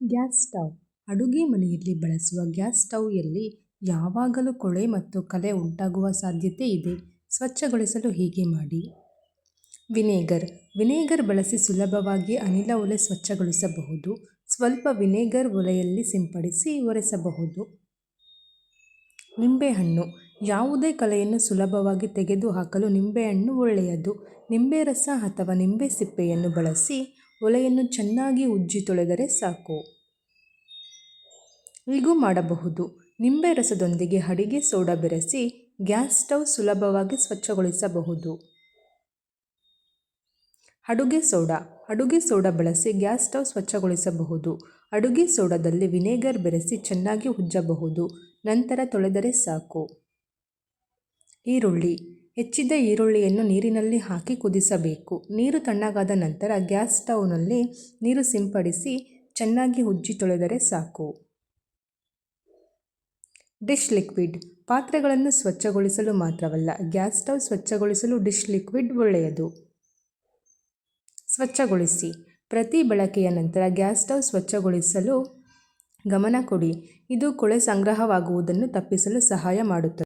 Gas stove. ಅಡುಗೆ ಮನೆಯಲ್ಲಿ ಬಳಸುವ ಗ್ಯಾಸ್ ಸ್ಟವ್ಯಲ್ಲಿ ಯಾವಾಗಲೂ ಕೊಳೆ ಮತ್ತು ಕಲೆ ಉಂಟಾಗುವ ಸಾಧ್ಯತೆ ಇದೆ. ಸ್ವಚ್ಛಗೊಳಿಸಲು ಹೀಗೆ ಮಾಡಿ. ವಿನೇಗರ್. ವಿನೇಗರ್ ಬಳಸಿ ಸುಲಭವಾಗಿ ಅನಿಲ ಒಲೆ ಸ್ವಚ್ಛಗೊಳಿಸಬಹುದು. ಸ್ವಲ್ಪ ವಿನೇಗರ್ ಒಲೆಯಲ್ಲಿ ಸಿಂಪಡಿಸಿ ಒರೆಸಬಹುದು. ನಿಂಬೆಹಣ್ಣು. ಯಾವುದೇ ಕಲೆಯನ್ನು ಸುಲಭವಾಗಿ ತೆಗೆದುಹಾಕಲು ನಿಂಬೆಹಣ್ಣು ಒಳ್ಳೆಯದು. ನಿಂಬೆ ರಸ ಅಥವಾ ನಿಂಬೆ ಸಿಪ್ಪೆಯನ್ನು ಬಳಸಿ ಒಲೆಯನ್ನು ಚೆನ್ನಾಗಿ ಉಜ್ಜಿ ತೊಳೆದರೆ ಸಾಕು. ಹೀಗೂ ಮಾಡಬಹುದು. ನಿಂಬೆ ರಸದೊಂದಿಗೆ ಅಡಿಗೆ ಸೋಡಾ ಬೆರೆಸಿ ಗ್ಯಾಸ್ ಸ್ಟವ್ ಸುಲಭವಾಗಿ ಸ್ವಚ್ಛಗೊಳಿಸಬಹುದು. ಅಡುಗೆ ಸೋಡಾ. ಅಡುಗೆ ಸೋಡಾ ಬಳಸಿ ಗ್ಯಾಸ್ ಸ್ಟವ್ ಸ್ವಚ್ಛಗೊಳಿಸಬಹುದು. ಅಡುಗೆ ಸೋಡಾದಲ್ಲಿ ವಿನೆಗರ್ ಬೆರೆಸಿ ಚೆನ್ನಾಗಿ ಉಜ್ಜಬಹುದು. ನಂತರ ತೊಳೆದರೆ ಸಾಕು. ಈರುಳ್ಳಿ. ಹೆಚ್ಚಿದ ಈರುಳ್ಳಿಯನ್ನು ನೀರಿನಲ್ಲಿ ಹಾಕಿ ಕುದಿಸಬೇಕು. ನೀರು ತಣ್ಣಗಾದ ನಂತರ ಗ್ಯಾಸ್ ಸ್ಟೌವ್ನಲ್ಲಿ ನೀರು ಸಿಂಪಡಿಸಿ ಚೆನ್ನಾಗಿ ಉಜ್ಜಿ ತೊಳೆದರೆ ಸಾಕು. Dish liquid. ಪಾತ್ರೆಗಳನ್ನು ಸ್ವಚ್ಛಗೊಳಿಸಲು ಮಾತ್ರವಲ್ಲ, ಗ್ಯಾಸ್ ಸ್ಟೌವ್ ಸ್ವಚ್ಛಗೊಳಿಸಲು ಡಿಶ್ ಲಿಕ್ವಿಡ್ ಒಳ್ಳೆಯದು. ಸ್ವಚ್ಛಗೊಳಿಸಿ. ಪ್ರತಿ ಬಳಕೆಯ ನಂತರ ಗ್ಯಾಸ್ ಸ್ಟವ್ ಸ್ವಚ್ಛಗೊಳಿಸಲು ಗಮನ ಕೊಡಿ. ಇದು ಕೊಳೆ ಸಂಗ್ರಹವಾಗುವುದನ್ನು ತಪ್ಪಿಸಲು ಸಹಾಯ ಮಾಡುತ್ತದೆ.